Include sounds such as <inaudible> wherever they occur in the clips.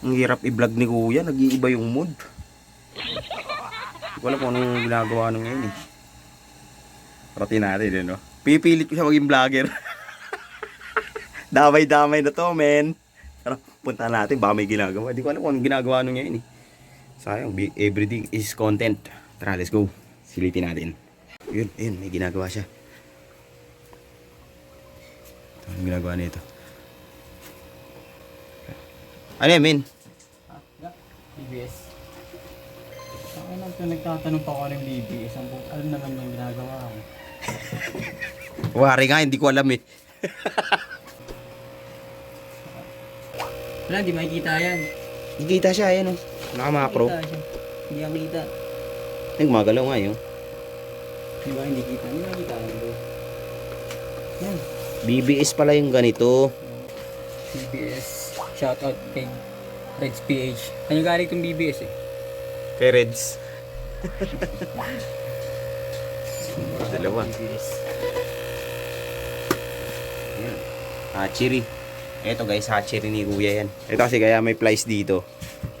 Ang hirap i-vlog ni kuya, nag-iiba yung mood. Hindi ko alam kung anong ginagawa nung ngayon eh. Rating natin eh, no? Pipilit ko siya maging vlogger. <laughs> Damay-damay na to, men. Tara, punta natin, baka may ginagawa. Hindi ko alam kung anong ginagawa nung ngayon eh. Sayang, everything is content. Tara, let's go. Silipin natin. Yun, yun, may ginagawa siya. Ito, anong ginagawa nito? Ano yan, men? BBS. Ako lang ito nagtatanong pa ako ano yung BBS. Ang bu- alam naman yung ginagawa ko. Wari nga, hindi ko alam eh. Wala, di makikita yan. Nakikita siya, ayan o. Nakamakro. Makikita siya. Hindi ang kita. Ay, gumagalaw nga yun. Di ba hindi kita? Hindi makikita yan bro. Yan. BBS pala yung ganito. BBS. Shoutout kay Reds PH. Kanya galing itong BBS eh. Kay Reds. <laughs> Dalawa. Ayan. Hatchery. Eto guys, hatchery ni kuya yan. Ito kasi kaya may plies dito.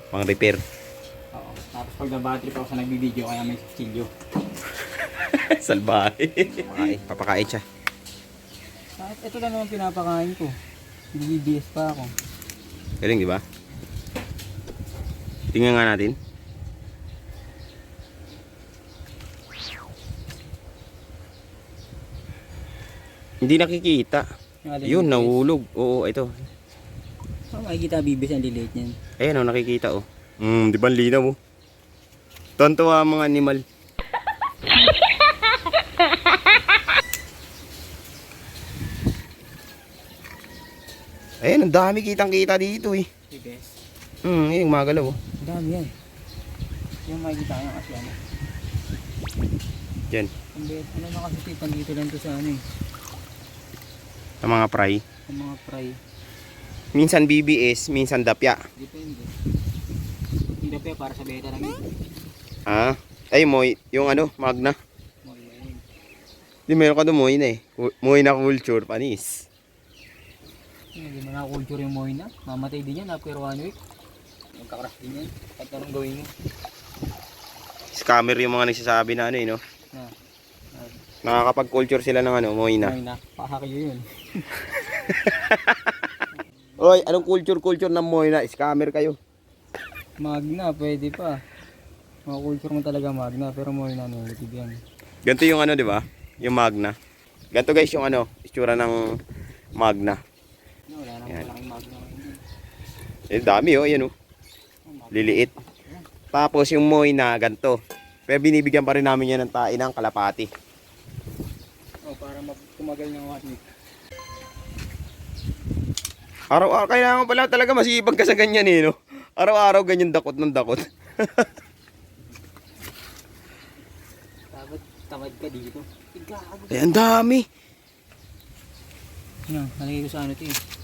Pang repair. Oo. Tapos pag na-battery pa ako sa nagbibideo kaya may chilyo. <laughs> Salbahe. Papakain. Papakain siya. Ito lang naman pinapakain ko. BBS pa ako. Galing, di ba? Tingnan nga natin. Hindi nakikita. Yun, nahulog. Oo, ito. Oh, makikita BBS ang liliit niyan. Ayan o, nakikita o. Hmm, di ba linaw mo? Tontuwa ang mga animal. Ayan, ang dami kitang kita dito eh. BBS. Hmm, yung magalaw oh. Ang dami yan. Yung makikita niya kasi ano. Yan, Ang bet, ano na kasi tipan dito lang to sa ano eh. sa mga fry. Sa mga fry. Minsan BBS, minsan dapya. Depende. Hindi pa para sa beta lang yun. Ah, ay moy, yung ano, magna. Mga yun. Di meron ka doon moy na eh. Moy na culture, panis. Hindi mo na culture yung Moina. Mamatay din yan after one week. Magkakras din yan. Kahit anong gawin mo. Scammer yung mga nagsasabi na ano eh, no? Na. Nakakapag-culture sila ng ano, moy na. Moina. Pakakayo yun. <laughs> Oy, anong culture-culture ng moy na? Scammer kayo. Magna, pwede pa. Mga culture mo talaga Magna. Pero Moina, negative yan. Ganito yung ano, di ba? Yung magna. Ganito guys yung ano, itsura ng magna. No, wala nang Yan. malaking Magna ngayon. Eh, dami oh, yan oh. Liliit. Tapos yung moy na ganito. Pero binibigyan pa rin namin yan ng tae ng kalapati. Oh, para mag- tumagal ng week. Araw-araw, kailangan pala talaga masipag ka sa ganyan eh, no? Araw-araw ganyan dakot ng dakot. <laughs> Dapat tamad ka dito. Igago. Eh, ang dami. Ano, nalagay ko sa ano to eh.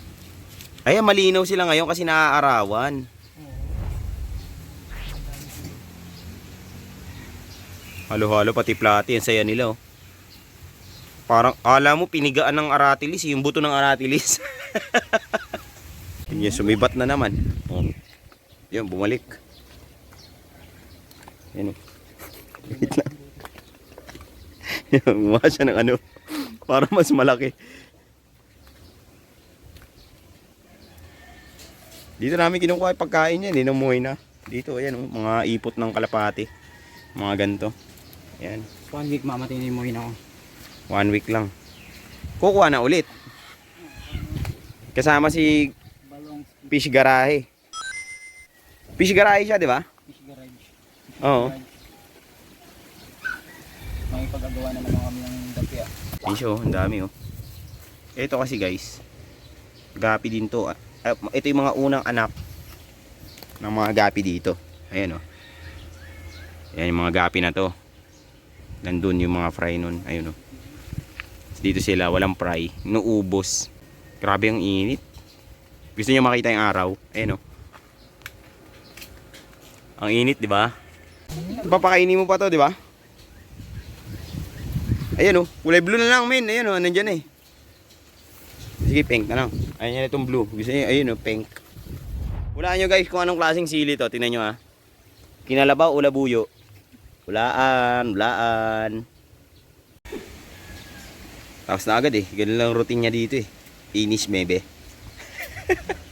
Ay, malinaw sila ngayon kasi naaarawan. Halo-halo pati plati, ang saya nila oh. Parang, ala mo, pinigaan ng aratilis, yung buto ng aratilis. <laughs> Yan, sumibat na naman. Oh. Yan, bumalik. Yan oh. Wait lang. <laughs> Gumawa ng ano, <laughs> para mas malaki. Dito namin kinukuha yung pagkain yan, namuhay na. Dito, ayan, oh, mga ipot ng kalapati. Mga ganito. Ayan, One week mamatay na yung Moina ko. one week lang. Kukuha na ulit. Kasama si Fish Garahe. Fish Garahe siya, di ba? fish garage. Oo. Makipag-agawa naman lang kami ng dapya. Fish, oh, ang dami, oh. Ito kasi, guys. Gapi din to. ah. Ah, ito yung mga unang anak ng mga gapi dito. Ayan, oh. Ayan yung mga gapi na to. Nandun yung mga fry nun. Ayun, oh. Dito sila, walang fry. Nuubos. Grabe ang init. Gusto niyo makita yung araw? Ayan, oh. Ang init, di ba? Papakainin mo pa to, di ba? Ayan, oh. Kulay blue na lang, men. Ayan, oh. Nandyan eh. Sige, pink lang. Ayan yan itong blue. Gusto niya, ayun, oh, pink. Hulaan nyo guys kung anong klaseng sili to. Tingnan nyo ah. Kinalabaw o labuyo. Hulaan, hulaan. Tapos na agad eh. Ganun lang routine niya dito eh. Finish, mebe. <laughs>